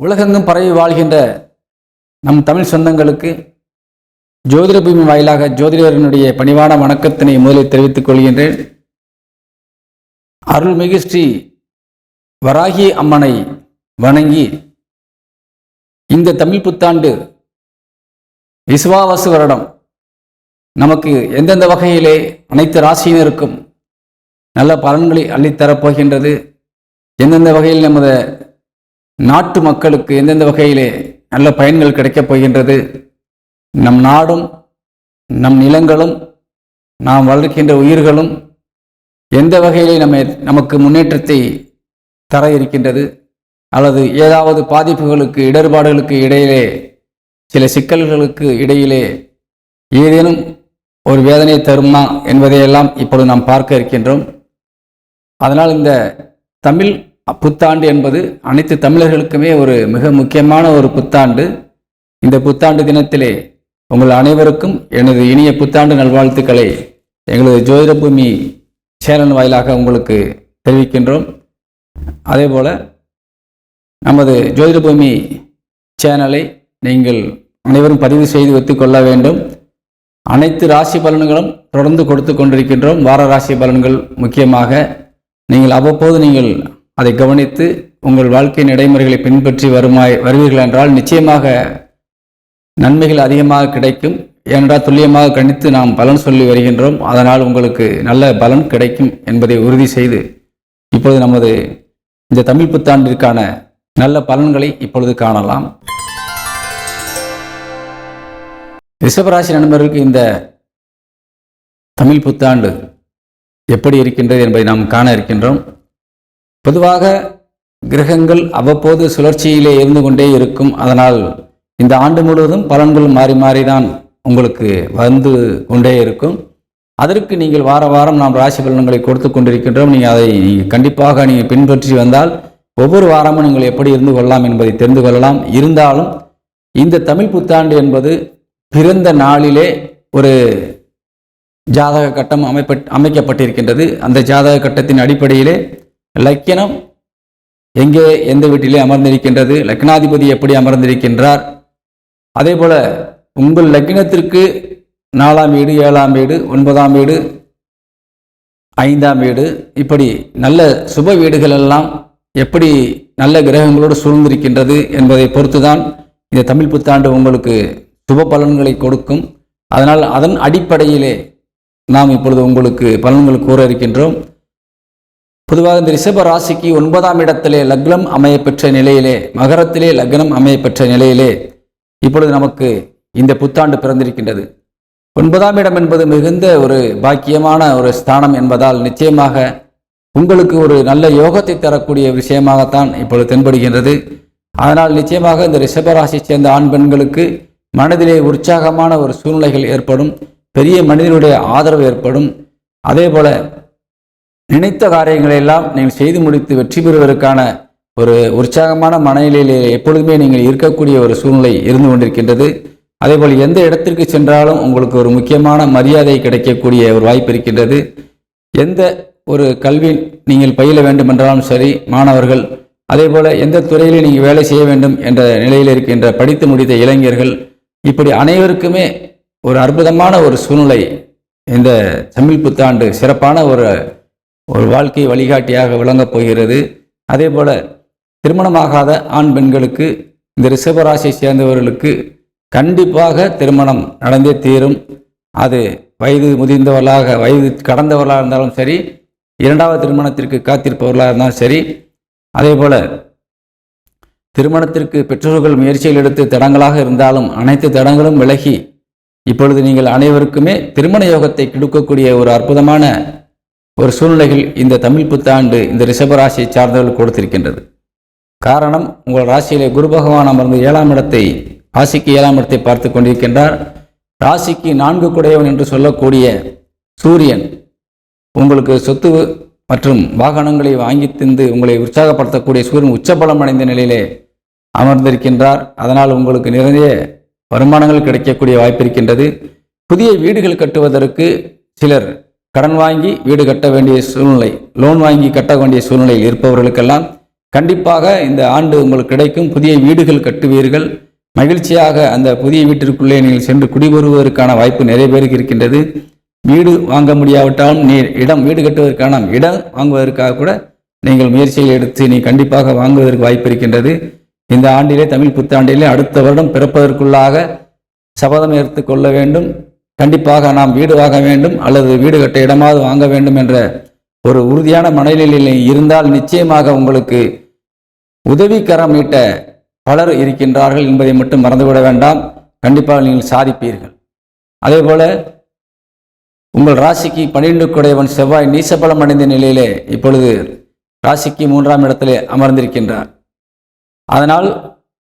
உலகெங்கும் பரவி வாழ்கின்ற நம் தமிழ் சொந்தங்களுக்கு ஜோதிட பூமி வாயிலாக ஜோதிடரினுடைய பணிவான வணக்கத்தினை முதலில் தெரிவித்துக் கொள்கின்றேன். அருள்மிகு ஸ்ரீ வராகி அம்மனை வணங்கி இந்த தமிழ் புத்தாண்டு விசுவாவசு வருடம் நமக்கு எந்தெந்த வகையிலே அனைத்து ராசியினருக்கும் நல்ல பலன்களை அள்ளித்தரப் போகின்றது. எந்தெந்த வகையில் நமது நாட்டு மக்களுக்கு எந்தெந்த வகையிலே நல்ல பயன்கள் கிடைக்கப் போகின்றது? நம் நாடும் நம் நிலங்களும் நாம் வளர்க்கின்ற உயிர்களும் எந்த வகையிலே நம்ம நமக்கு முன்னேற்றத்தை தர இருக்கின்றது? அல்லது ஏதாவது பாதிப்புகளுக்கு இடர்பாடுகளுக்கு இடையிலே சில சிக்கல்களுக்கு இடையிலே ஏதேனும் ஒரு வேதனை தருமா என்பதையெல்லாம் இப்பொழுது நாம் பார்க்க இருக்கின்றோம். அதனால் இந்த தமிழ் புத்தாண்டு என்பது அனைத்து தமிழர்களுக்குமே ஒரு மிக முக்கியமான ஒரு புத்தாண்டு. இந்த புத்தாண்டு தினத்திலே உங்கள் அனைவருக்கும் எனது இனிய புத்தாண்டு நல்வாழ்த்துக்களை எங்களது ஜோதிட பூமி சேனல் வாயிலாக உங்களுக்கு தெரிவிக்கின்றோம். அதேபோல் நமது ஜோதிட பூமி சேனலை நீங்கள் அனைவரும் பதிவு செய்து ஒத்துக்கொள்ள வேண்டும். அனைத்து ராசி பலன்களும் தொடர்ந்து கொடுத்து கொண்டிருக்கின்றோம். வார ராசி பலன்கள் முக்கியமாக நீங்கள் அவ்வப்போது நீங்கள் அதை கவனித்து உங்கள் வாழ்க்கை நடைமுறைகளை பின்பற்றி வருமாய் வருவீர்கள் என்றால் நிச்சயமாக நன்மைகள் அதிகமாக கிடைக்கும். ஏனென்றால் துல்லியமாக கணித்து நாம் பலன் சொல்லி வருகின்றோம். அதனால் உங்களுக்கு நல்ல பலன் கிடைக்கும் என்பதை உறுதி செய்து இப்பொழுது நமது இந்த தமிழ் புத்தாண்டிற்கான நல்ல பலன்களை இப்பொழுது காணலாம். ரிஷபராசி நண்பர்களுக்கு இந்த தமிழ் புத்தாண்டு எப்படி இருக்கின்றது என்பதை நாம் காண இருக்கின்றோம். பொதுவாக கிரகங்கள் அவ்வப்போது சுழற்சியிலே இருந்து கொண்டே இருக்கும். அதனால் இந்த ஆண்டு முழுவதும் பலன்கள் மாறி மாறி தான் உங்களுக்கு வந்து கொண்டே இருக்கும். அதற்கு நீங்கள் வார வாரம் நாம் ராசி பலன்களை கொடுத்து கொண்டிருக்கின்றோம். நீங்கள் அதை நீங்கள் கண்டிப்பாக நீங்கள் பின்பற்றி வந்தால் ஒவ்வொரு வாரமும் நீங்கள் எப்படி இருந்து கொள்ளலாம் என்பதை தெரிந்து கொள்ளலாம். இருந்தாலும் இந்த தமிழ் புத்தாண்டு என்பது பிறந்த நாளிலே ஒரு ஜாதக கட்டம் அமைப்பட் அமைக்கப்பட்டிருக்கின்றது. அந்த ஜாதக கட்டத்தின் அடிப்படையிலே லக்கினம் எங்கே எந்த வீட்டிலே அமர்ந்திருக்கின்றது? லக்னாதிபதி எப்படி அமர்ந்திருக்கின்றார்? அதே போல உங்கள் லக்னத்திற்கு நாலாம் வீடு ஏழாம் வீடு ஒன்பதாம் வீடு ஐந்தாம் வீடு இப்படி நல்ல சுப வீடுகள் எல்லாம் எப்படி நல்ல கிரகங்களோடு சூழ்ந்திருக்கின்றது என்பதை பொறுத்துதான் இந்த தமிழ் புத்தாண்டு உங்களுக்கு சுப பலன்களை கொடுக்கும். அதனால் அதன் அடிப்படையிலே நாம் இப்பொழுது உங்களுக்கு பலன்கள் கூற இருக்கின்றோம். பொதுவாக இந்த ரிஷப ராசிக்கு ஒன்பதாம் இடத்திலே லக்னம் அமையப்பெற்ற நிலையிலே மகரத்திலே லக்னம் அமையப்பெற்ற நிலையிலே இப்பொழுது நமக்கு இந்த புத்தாண்டு பிறந்திருக்கின்றது. ஒன்பதாம் இடம் என்பது மிகுந்த ஒரு பாக்கியமான ஒரு ஸ்தானம் என்பதால் நிச்சயமாக உங்களுக்கு ஒரு நல்ல யோகத்தை தரக்கூடிய விஷயமாகத்தான் இப்பொழுது தென்படுகின்றது. அதனால் நிச்சயமாக இந்த ரிஷபராசியை சேர்ந்த ஆண் பெண்களுக்கு மனதிலே உற்சாகமான ஒரு சூழ்நிலைகள் ஏற்படும் பெரிய மனிதனுடைய ஆதரவு ஏற்படும். அதே போல நினைத்த காரியங்களை எல்லாம் நீங்கள் செய்து முடித்து வெற்றி பெறுவதற்கான ஒரு உற்சாகமான மனநிலையிலே எப்பொழுதுமே நீங்கள் இருக்கக்கூடிய ஒரு சூழ்நிலை இருந்து கொண்டிருக்கின்றது. அதேபோல் எந்த இடத்திற்கு சென்றாலும் உங்களுக்கு ஒரு முக்கியமான மரியாதை கிடைக்கக்கூடிய ஒரு வாய்ப்பு இருக்கின்றது. எந்த ஒரு கல்வி நீங்கள் பயில வேண்டும் என்றாலும் சரி மாணவர்கள் அதேபோல் எந்த துறையில் நீங்கள் வேலை செய்ய வேண்டும் என்ற நிலையில் இருக்கின்ற படித்து முடித்த இளைஞர்கள் இப்படி அனைவருக்குமே ஒரு அற்புதமான ஒரு சூழ்நிலை. இந்த தமிழ் புத்தாண்டு சிறப்பான ஒரு ஒரு வாழ்க்கை வழிகாட்டியாக விளங்கப் போகிறது. அதே போல் திருமணமாகாத ஆண் பெண்களுக்கு இந்த ரிஷபராசியை சேர்ந்தவர்களுக்கு கண்டிப்பாக திருமணம் நடந்தே தீரும். அது வயது முதிர்ந்தவர்களாக வயது கடந்தவர்களாக இருந்தாலும் சரி இரண்டாவது திருமணத்திற்கு காத்திருப்பவர்களாக இருந்தாலும் சரி அதே போல் திருமணத்திற்கு பெற்றோர்கள் முயற்சியில் எடுத்து தடங்களாக இருந்தாலும் அனைத்து தடங்களும் விலகி இப்பொழுது நீங்கள் அனைவருக்குமே திருமண யோகத்தை கொடுக்கக்கூடிய ஒரு அற்புதமான ஒரு சூழ்நிலைகள் இந்த தமிழ் புத்தாண்டு இந்த ரிஷபராசியை சார்ந்தவர்கள் கொடுத்திருக்கின்றது. காரணம் உங்கள் ராசியிலே குரு பகவான் அமர்ந்து ஏழாம் இடத்தை ராசிக்கு ஏழாம் இடத்தை பார்த்து கொண்டிருக்கின்றார். ராசிக்கு நான்கு குடையவன் என்று சொல்லக்கூடிய சூரியன் உங்களுக்கு சொத்து மற்றும் வாகனங்களை வாங்கி தந்து உங்களை உற்சாகப்படுத்தக்கூடிய சூரியன் உச்சபலம் அடைந்த நிலையிலே அமர்ந்திருக்கின்றார். அதனால் உங்களுக்கு நிறைய வருமானங்கள் கிடைக்கக்கூடிய வாய்ப்பு இருக்கின்றது. புதிய வீடுகள் கட்டுவதற்கு சிலர் கடன் வாங்கி வீடு கட்ட வேண்டிய சூழ்நிலை லோன் வாங்கி கட்ட வேண்டிய சூழ்நிலையில் இருப்பவர்களுக்கெல்லாம் கண்டிப்பாக இந்த ஆண்டு உங்களுக்கு கிடைக்கும் புதிய வீடுகள் கட்டுவீர்கள். மகிழ்ச்சியாக அந்த புதிய வீட்டிற்குள்ளே நீங்கள் சென்று குடிவருவதற்கான வாய்ப்பு நிறைய பேருக்கு இருக்கின்றது. வீடு வாங்க முடியாவிட்டாலும் நீ இடம் வீடு கட்டுவதற்கான இடம் வாங்குவதற்காக கூட நீங்கள் முயற்சிகள் எடுத்து நீ கண்டிப்பாக வாங்குவதற்கு வாய்ப்பு இருக்கின்றது. இந்த ஆண்டிலே தமிழ் புத்தாண்டிலே அடுத்த வருடம் பிறப்பதற்குள்ளாக சபதம் எடுத்து கொள்ள வேண்டும். கண்டிப்பாக நாம் வீடு வாங்க வேண்டும் அல்லது வீடு கட்ட இடமாவது வாங்க வேண்டும் என்ற ஒரு உறுதியான மனநிலையில் இருந்தால் நிச்சயமாக உங்களுக்கு உதவிக்கரம் நீட்ட பலர் இருக்கின்றார்கள் என்பதை மட்டும் மறந்துவிட வேண்டாம். கண்டிப்பாக நீங்கள் சாதிப்பீர்கள். அதே போல உங்கள் ராசிக்கு பன்னிரண்டு குடையவன் செவ்வாய் நீசபலம் அடைந்த நிலையிலே இப்பொழுது ராசிக்கு மூன்றாம் இடத்திலே அமர்ந்திருக்கின்றார். அதனால்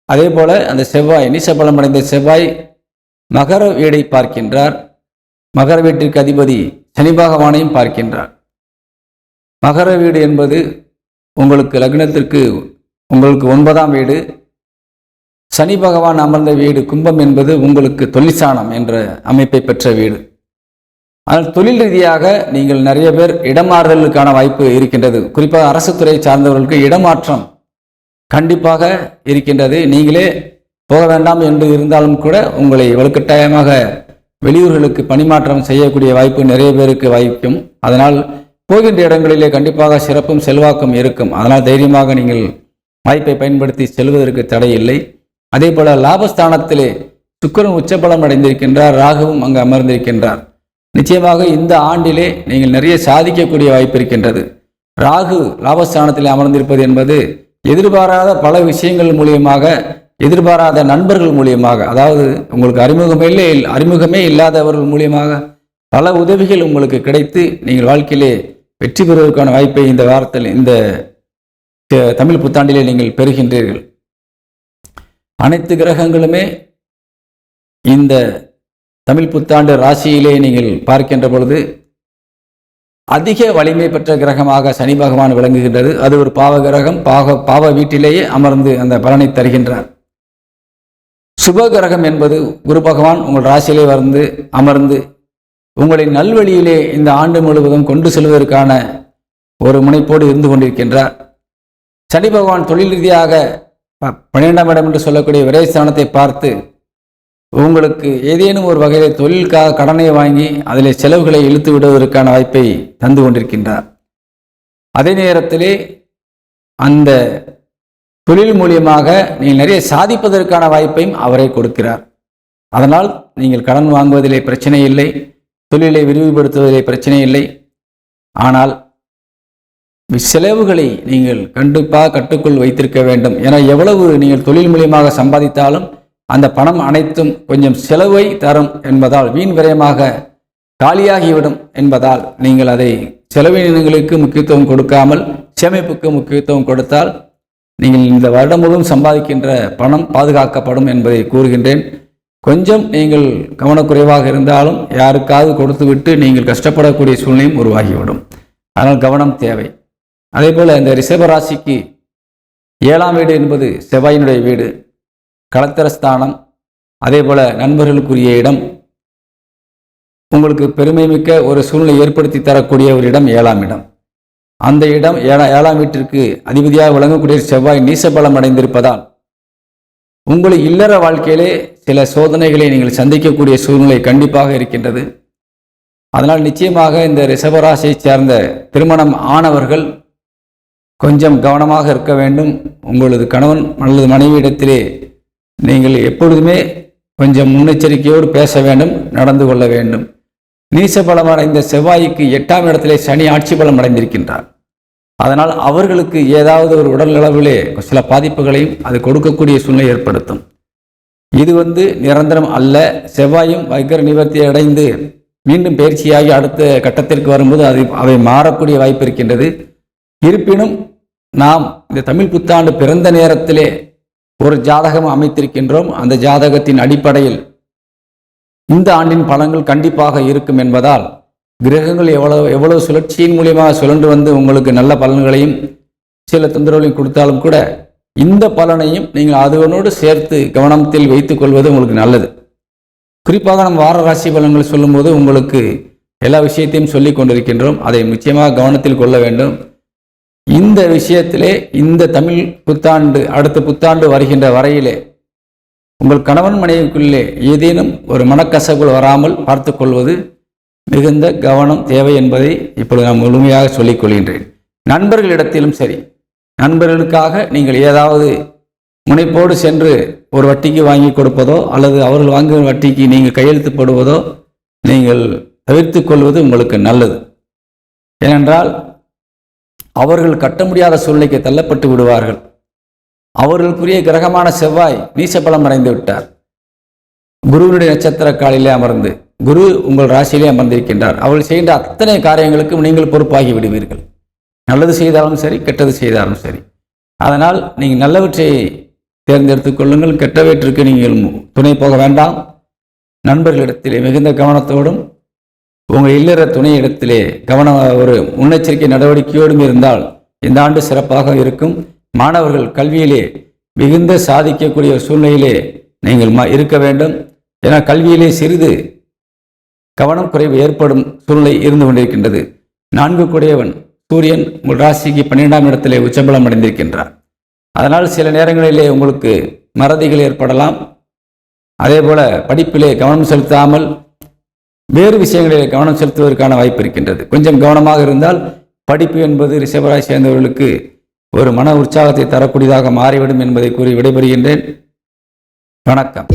அதே போல அந்த செவ்வாய் நீசபலம் அடைந்த செவ்வாய் மகர வீடை பார்க்கின்றார். மகர வீட்டிற்கு அதிபதி சனி பகவானையும் பார்க்கின்றார். மகர வீடு என்பது உங்களுக்கு லக்னத்திற்கு உங்களுக்கு ஒன்பதாம் வீடு. சனி பகவான் அமர்ந்த வீடு கும்பம் என்பது உங்களுக்கு தொழிற்சானம் என்ற அமைப்பை பெற்ற வீடு. ஆனால் தொழில் ரீதியாக நீங்கள் நிறைய பேர் இடமாறுதலுக்கான வாய்ப்பு இருக்கின்றது. குறிப்பாக அரசு துறை சார்ந்தவர்களுக்கு இடமாற்றம் கண்டிப்பாக இருக்கின்றது. நீங்களே போக வேண்டாம் என்று இருந்தாலும் கூட உங்களை வலுக்கட்டாயமாக வெளியூர்களுக்கு பணிமாற்றம் செய்யக்கூடிய வாய்ப்பு நிறைய பேருக்கு வாய்க்கும். அதனால் போகின்ற இடங்களிலே கண்டிப்பாக சிறப்பும் செல்வாக்கும் இருக்கும். அதனால் தைரியமாக நீங்கள் வாய்ப்பை பயன்படுத்தி செல்வதற்கு தடை இல்லை அதே போல லாபஸ்தானத்திலே சுக்கரன் உச்சபலம் அடைந்திருக்கின்றார். ராகுவும் அங்கு அமர்ந்திருக்கின்றார். நிச்சயமாக இந்த ஆண்டிலே நீங்கள் நிறைய சாதிக்கக்கூடிய வாய்ப்பு இருக்கின்றது. ராகு லாபஸ்தானத்தில் அமர்ந்திருப்பது என்பது எதிர்பாராத பல விஷயங்கள் மூலியமாக எதிர்பாராத நண்பர்கள் மூலியமாக அதாவது உங்களுக்கு அறிமுகமே இல்லை அறிமுகமே இல்லாதவர்கள் மூலியமாக பல உதவிகள் உங்களுக்கு கிடைத்து நீங்கள் வாழ்க்கையிலே வெற்றி பெறுவதற்கான வாய்ப்பை இந்த வாரத்தில் இந்த தமிழ் புத்தாண்டிலே நீங்கள் பெறுகின்றீர்கள். அனைத்து கிரகங்களுமே இந்த தமிழ் புத்தாண்டு ராசியிலே நீங்கள் பார்க்கின்ற பொழுது அதிக வலிமை பெற்ற கிரகமாக சனி பகவான் விளங்குகின்றது. அது ஒரு பாவ கிரகம் பாக பாவ வீட்டிலேயே அமர்ந்து அந்த பலனை தருகின்றார். சுப கிரகம் என்பது குரு பகவான் உங்கள் ராசியிலே வந்து அமர்ந்து உங்களை நல்வழியிலே இந்த ஆண்டு முழுவதும் கொண்டு செல்வதற்கான ஒரு முனைப்போடு இருந்து கொண்டிருக்கின்றார். சனி பகவான் தொழில் ரீதியாக ப- பன்னிரெண்டாம் இடம் என்று சொல்லக்கூடிய விரைஸ்தானத்தை பார்த்து உங்களுக்கு ஏதேனும் ஒரு வகையில் தொழிலுக்காக கடனை வாங்கி அதில் செலவுகளை இழுத்து விடுவதற்கான வாய்ப்பை தந்து கொண்டிருக்கின்றார். அதே நேரத்திலே அந்த தொழில் மூலியமாக நீங்கள் நிறைய சாதிப்பதற்கான வாய்ப்பையும் அவரே கொடுக்கிறார். அதனால் நீங்கள் கடன் வாங்குவதிலே பிரச்சனை இல்லை தொழிலை விரிவுபடுத்துவதிலே பிரச்சனை இல்லை. ஆனால் செலவுகளை நீங்கள் கண்டிப்பாக கட்டுக்குள் வைத்திருக்க வேண்டும். என எவ்வளவு நீங்கள் தொழில் மூலியமாக சம்பாதித்தாலும் அந்த பணம் அனைத்தும் கொஞ்சம் செலவை தரும் என்பதால் வீண் விரயமாக காலியாகிவிடும் என்பதால் நீங்கள் அதை செலவினங்களுக்கு முக்கியத்துவம் கொடுக்காமல் சேமிப்புக்கு முக்கியத்துவம் கொடுத்தால் நீங்கள் இந்த வருடம் முழுவதும் சம்பாதிக்கின்ற பணம் பாதுகாக்கப்படும் என்பதை கூறுகின்றேன். கொஞ்சம் நீங்கள் கவனக்குறைவாக இருந்தாலும் யாருக்காவது கொடுத்துவிட்டு நீங்கள் கஷ்டப்படக்கூடிய சூழ்நிலையும் உருவாகிவிடும். அதனால் கவனம் தேவை. அதே போல் இந்த ரிஷப ராசிக்கு ஏழாம் வீடு என்பது செவ்வாயினுடைய வீடு. களத்திரஸ்தானம் அதே போல் நண்பர்களுக்குரிய இடம். உங்களுக்கு பெருமை மிக்க ஒரு சூழ்நிலை ஏற்படுத்தி தரக்கூடிய ஒரு இடம் ஏழாம் இடம். அந்த இடம் ஏழாம் வீட்டிற்கு அதிபதியாக விளங்கக்கூடிய செவ்வாய் நீசபலம் அடைந்திருப்பதால் உங்கள் இல்லற வாழ்க்கையிலே சில சோதனைகளை நீங்கள் சந்திக்கக்கூடிய சூழ்நிலை கண்டிப்பாக இருக்கின்றது. அதனால் நிச்சயமாக இந்த ரிஷபராசியைச் சேர்ந்த திருமணம் ஆனவர்கள் கொஞ்சம் கவனமாக இருக்க வேண்டும். உங்களது கணவன் அல்லது மனைவியிடத்திலே நீங்கள் எப்பொழுதுமே கொஞ்சம் முன்னெச்சரிக்கையோடு பேச வேண்டும் நடந்து கொள்ள வேண்டும். நீச பலம் அடைந்த செவ்வாய்க்கு எட்டாம் இடத்திலே சனி ஆட்சி பலம் அடைந்திருக்கின்றார். அதனால் அவர்களுக்கு ஏதாவது ஒரு உடல் அளவிலே சில பாதிப்புகளையும் அது கொடுக்கக்கூடிய சூழ்நிலை ஏற்படுத்தும். இது வந்து நிரந்தரம் அல்ல. செவ்வாயும் வைக்கர நிவர்த்தி அடைந்து மீண்டும் பயிற்சியாகி அடுத்த கட்டத்திற்கு வரும்போது அது அவை மாறக்கூடிய வாய்ப்பு இருக்கின்றது. இருப்பினும் நாம் இந்த தமிழ் புத்தாண்டு பிறந்த நேரத்திலே ஒரு ஜாதகம் அமைத்திருக்கின்றோம். அந்த ஜாதகத்தின் அடிப்படையில் இந்த ஆண்டின் பலன்கள் கண்டிப்பாக இருக்கும் என்பதால் கிரகங்கள் எவ்வளவு எவ்வளவு சுழற்சியின் மூலியமாக சுழன்று வந்து உங்களுக்கு நல்ல பலன்களையும் சில தொந்தரவுகளையும் கொடுத்தாலும் கூட இந்த பலனையும் நீங்கள் அதனோடு சேர்த்து கவனத்தில் வைத்துக் கொள்வது உங்களுக்கு நல்லது. குறிப்பாக நம்ம வார ராசி பலன்கள் சொல்லும்போது உங்களுக்கு எல்லா விஷயத்தையும் சொல்லிக் கொண்டிருக்கின்றோம். அதை நிச்சயமாக கவனத்தில் கொள்ள வேண்டும். இந்த விஷயத்திலே இந்த தமிழ் புத்தாண்டு அடுத்த புத்தாண்டு வருகின்ற வரையிலே உங்கள் கணவன் மனைவிக்குள்ளே ஏதேனும் ஒரு மனக்கசவுகள் வராமல் பார்த்து கொள்வது மிகுந்த கவனம் தேவை என்பதை இப்பொழுது நான் முழுமையாக சொல்லிக் கொள்கின்றேன். நண்பர்களிடத்திலும் சரி. நண்பர்களுக்காக நீங்கள் ஏதாவது முனைப்போடு சென்று ஒரு வட்டிக்கு வாங்கி கொடுப்பதோ அல்லது அவர்கள் வாங்குகிற வட்டிக்கு நீங்கள் கையெழுத்து போடுவதோ நீங்கள் தவிர்த்து கொள்வது உங்களுக்கு நல்லது. ஏனென்றால் அவர்கள் கட்ட முடியாத சூழ்நிலைக்கு தள்ளப்பட்டு விடுவார்கள். அவர்களுக்குரிய கிரகமான செவ்வாய் நீசபலம் அடைந்து விட்டார். குருவினுடைய நட்சத்திர காலிலே அமர்ந்து குரு உங்கள் ராசியிலே அமர்ந்திருக்கின்றார். அவள் செய்கின்ற அத்தனை காரியங்களுக்கும் நீங்கள் பொறுப்பாகி விடுவீர்கள். நல்லது செய்தாலும் சரி கெட்டது செய்தாலும் சரி. அதனால் நீங்கள் நல்லவற்றை தேர்ந்தெடுத்துக் கொள்ளுங்கள். கெட்டவற்றிற்கு நீங்கள் துணை போக வேண்டாம். நண்பர்களிடத்திலே மிகுந்த கவனத்தோடும் உங்கள் இல்லற துணை இடத்திலே கவன ஒரு முன்னெச்சரிக்கை நடவடிக்கையோடும் இருந்தால் இந்த ஆண்டு சிறப்பாக இருக்கும். மாணவர்கள் கல்வியிலே மிகுந்த சாதிக்கக்கூடிய சூழ்நிலையிலே நீங்கள் ம- இருக்க வேண்டும். ஏன்னா கல்வியிலே சிறிது கவனம் குறைவு ஏற்படும் சூழ்நிலை இருந்து கொண்டிருக்கின்றது. நான்கு குடையவன் சூரியன் உங்கள் ராசிக்கு பன்னிரெண்டாம் இடத்திலே உச்சபலம் அடைந்திருக்கின்றார். அதனால் சில நேரங்களிலே உங்களுக்கு மறதிகள் ஏற்படலாம். அதே போல படிப்பிலே கவனம் செலுத்தாமல் வேறு விஷயங்களில் கவனம் செலுத்துவதற்கான வாய்ப்பு இருக்கின்றது. கொஞ்சம் கவனமாக இருந்தால் படிப்பு என்பது ரிஷபராசி சேர்ந்தவர்களுக்கு ஒரு மன உற்சாகத்தை தரக்கூடியதாக மாறிவிடும் என்பதை கூறி விடைபெறுகின்றேன். வணக்கம்.